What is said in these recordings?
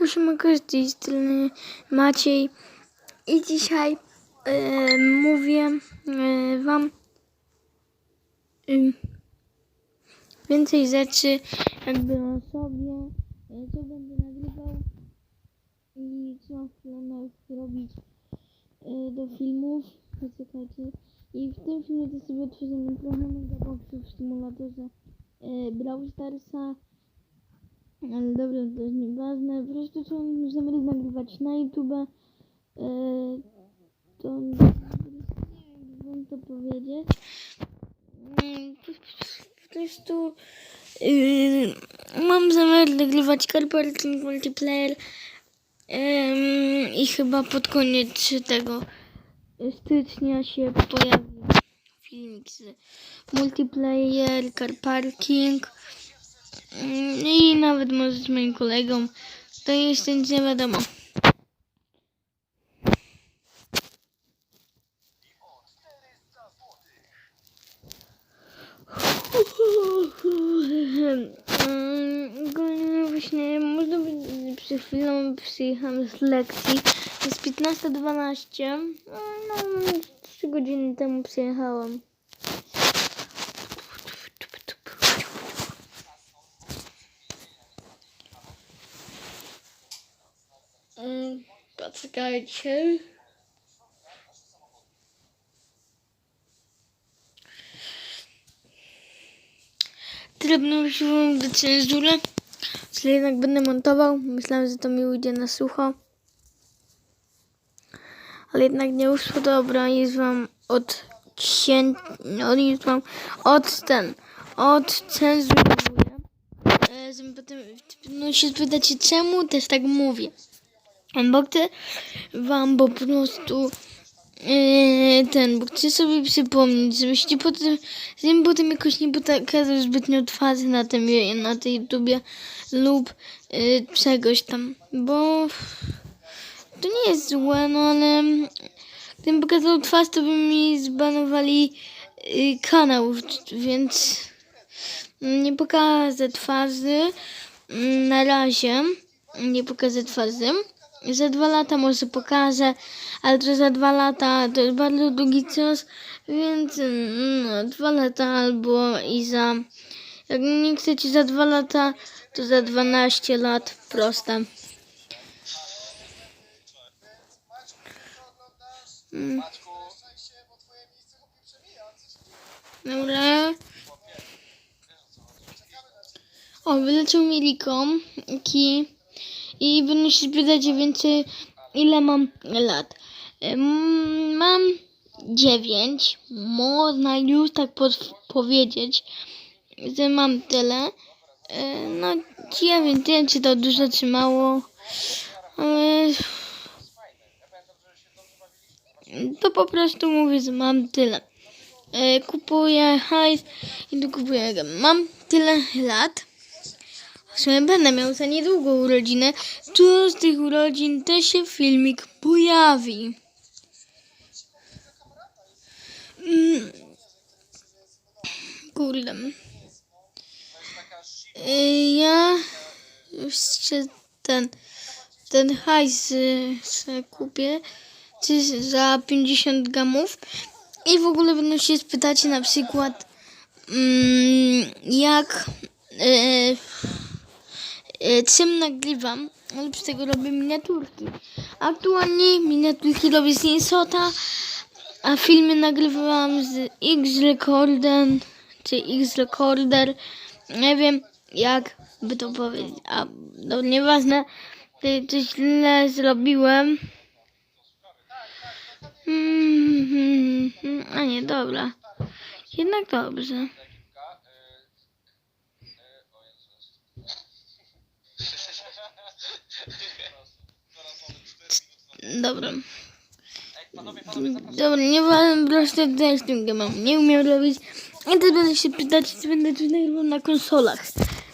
Już mogę z tej strony Maciej i dzisiaj e, mówię e, wam em, więcej rzeczy jakby o sobie, e, co będę nagrywał i co w planach robić e, do filmów. Poczekajcie. I w tym filmie to sobie otworzymy trochę megaboxów w symulatorze Ale dobra, to jest nieważne. Po prostu co zamiast nagrywać na YouTube. E, to nie wiem, jak to powiedzieć. Mm, Po prostu yy, mam zamiar nagrywać Carparking Multiplayer i chyba pod koniec tego stycznia się pojawi filmik z multiplayer, car parking i nawet może z moim kolegą. To jeszcze nic nie wiadomo. Ogólnie właśnie można by przed chwilą przyjechałam z lekcji. Jest 15.12. No, no 3 godziny temu przyjechałam. Poczekajcie. Trudno usiłową do cenzury. Czyli jednak będę montował. Myślałem, że to mi ujdzie na sucho. Ale jednak nie uszło dobra. Jest wam od cię... No, jest wam od ten... Od cenzurowuję. E, potem no, się spytacie czemu też tak mówię. Bo chcę wam po prostu Yy, ten, bo chcę sobie przypomnieć, żebyście potem, żebym potem jakoś nie pokazał zbytnio twarzy na tym, na tej YouTubie lub yy, czegoś tam, bo to nie jest złe, no ale gdybym pokazał twarz, to by mi zbanowali yy, kanał, więc nie pokażę twarzy mm, na razie, nie pokażę twarzy. Za dwa lata może pokażę, ale to za dwa lata to jest bardzo długi czas, więc no, dwa lata albo i za... Jak nie chcecie za dwa lata, to za 12 lat proste. Mm. Dobra. O, wyleciał mi Rikom. I się spytać więcej, ile mam lat. Ym, Mam 9. Można już tak powiedzieć, że mam tyle. E, No, 9, nie wiem, czy to dużo, czy mało. To po prostu mówię, że mam tyle. Kupuję hajs i tu kupuję. Mam tyle lat. Sumie będę miał za niedługo urodziny. Tu z tych urodzin też się filmik pojawi. Mm. Kurde. Ja jeszcze ten, ten hajs y, kupię za 50 gamów i w ogóle będą się spytać na przykład mm, jak y, y, czym nagrywam, ale z tego robię miniaturki. Aktualnie miniaturki robię z Insota, a filmy nagrywam z X-Recordem, czy X-Recorder. Nie wiem, jak by to powiedzieć. A, no nieważne, coś źle zrobiłem. Mm, mm, mm, a nie, dobra. Jednak dobrze. Dobra. Dobra, nie wiem, po prostu też tym mam. Nie umiem robić. I teraz będę się pytać, czy będę coś nagrywał na konsolach.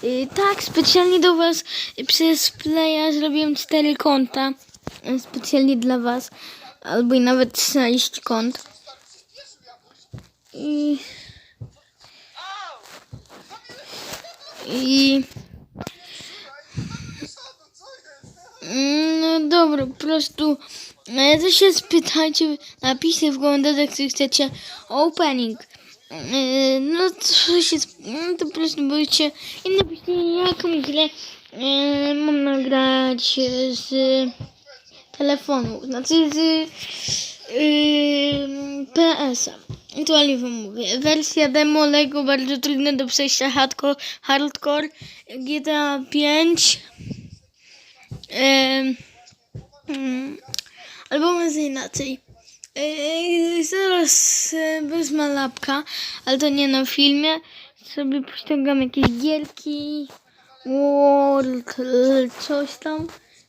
Yy, tak, specjalnie do was y, przez Playa zrobiłem cztery konta. y, Specjalnie dla was. Albo i nawet sześć kont. I... I... Mm, No dobra, po prostu e, się spytajcie, napiszcie w komentarzach, czy chcecie opening. E, No to się, no to po prostu boicie i napiszcie jaką grę e, mam nagrać e, z telefonu, znaczy z yy, PS-a. Aktualnie wam mówię. Wersja demo Lego bardzo trudne do przejścia hardcore, hardcore GTA 5 Em, mm, albo może inaczej. Zaraz e, wezmę lapka, ale to nie na filmie. Sobie pościągam jakieś gierki. World, coś tam.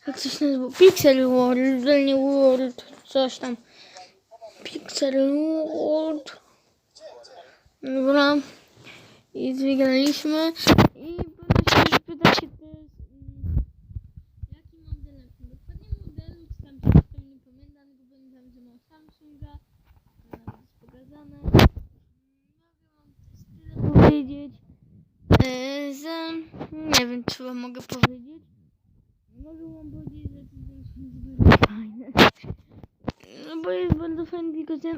Jak coś nazywa? Pixel World, nie World, coś tam. Pixel World. Dobra. I wygraliśmy. I będę się pytać się też. mm, Jaki mam telefon? Dokładnie modelu, czy tam coś tam nie pamiętam, tylko pamiętam, Nawet jest pokazane. Mogę wam też tyle powiedzieć. E, że nie wiem, co wam mogę powiedzieć. Mogę wam powiedzieć, że ten telefon jest bardzo fajny. No bo jest bardzo fajny, tylko że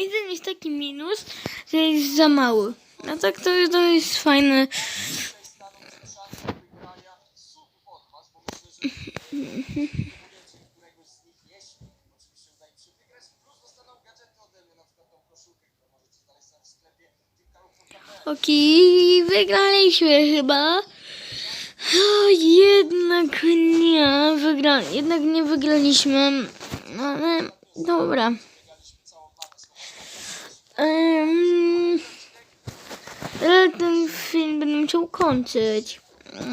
jeden jest taki minus, że jest za mały. A tak to, to jest fajne. Okej, wygraliśmy chyba. O, jednak nie, wygra, jednak nie wygraliśmy, ale dobra. Um, ale ten film będę musiał kończyć,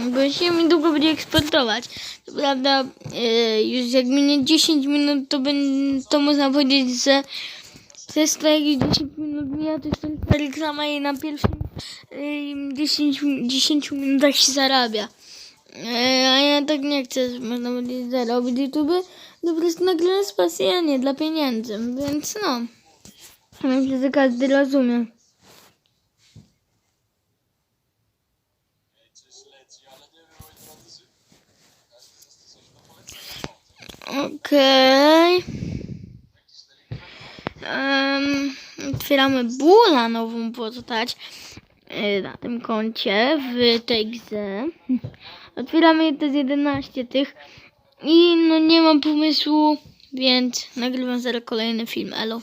bo się mi długo będzie eksportować. To prawda, e, już jak minie 10 minut, to, ben, to można powiedzieć, że przez te jakieś 10 minut mija, to jest reklama i na pierwszym 10, 10 minutach się zarabia. E, a ja tak nie chcę, można powiedzieć, zarobić YouTube. Po prostu nagrywam z pasji, a nie dla pieniędzy, więc no. Myślę, że każdy rozumie. Okej. Em, otwieramy bula nową postać na tym koncie w tej grze. Otwieramy jedne z 11 tych i no nie mam pomysłu, więc nagrywam zaraz kolejny film. Elo.